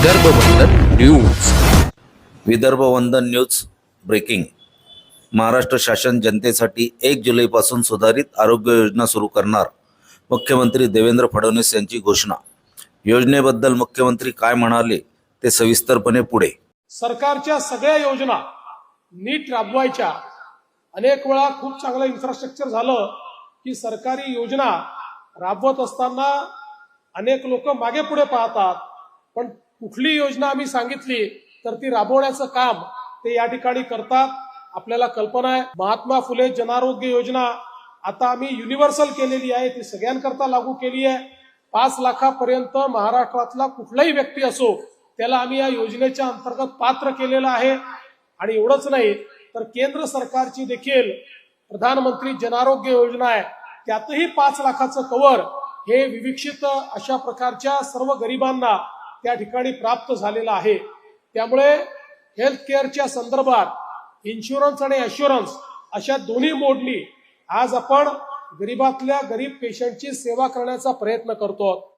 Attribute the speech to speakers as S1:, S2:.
S1: विदर्भ वंदन न्यूज.
S2: विदर्भ वंदन news breaking. Maharashtra शासन जनतेसाठी एक जुलैपासून सुधारित आरोग्य योजना सुरू करणार. मुख्यमंत्री देवेंद्र फडणवीस यांची घोषणा. योजनेबद्दल मुख्यमंत्री काय म्हणाले ते सविस्तरपणे पुढे.
S3: सरकारच्या सगळ्या योजना नीट राबवायच्या. अनेक वेळा खूप चांगलं इन्फ्रास्ट्रक्चर झालं की सरकारी योजना राबवत असताना अनेक लोक मागे पुढे पाहतात. पण कुठली योजना आम्ही सांगितली तर ती राबवण्याचं काम ते या ठिकाणी करतात. आपल्याला कल्पना आहे महात्मा फुले जनारोग्य योजना आता आम्ही युनिव्हर्सल केलेली आहे ती सगळ्यांकरता लागू केली आहे. पाच लाखापर्यंत महाराष्ट्रातला कुठलाही व्यक्ती असो त्याला आम्ही या योजनेच्या अंतर्गत पात्र केलेलं आहे. आणि एवढंच नाही तर केंद्र सरकारची देखील प्रधानमंत्री जनारोग्य योजना आहे त्यातही पाच लाखाचं कवर हे विविक्षित अशा प्रकारच्या सर्व गरिबांना त्या ठिकाणी प्राप्त झालेला आहे. त्यामुळे हेल्थ केअरच्या संदर्भात इन्शुरन्स आणि अश्युरन्स अशा दोन्ही मोडली आज आपण गरीबातल्या गरीब पेशंटची सेवा करण्याचा प्रयत्न करतो.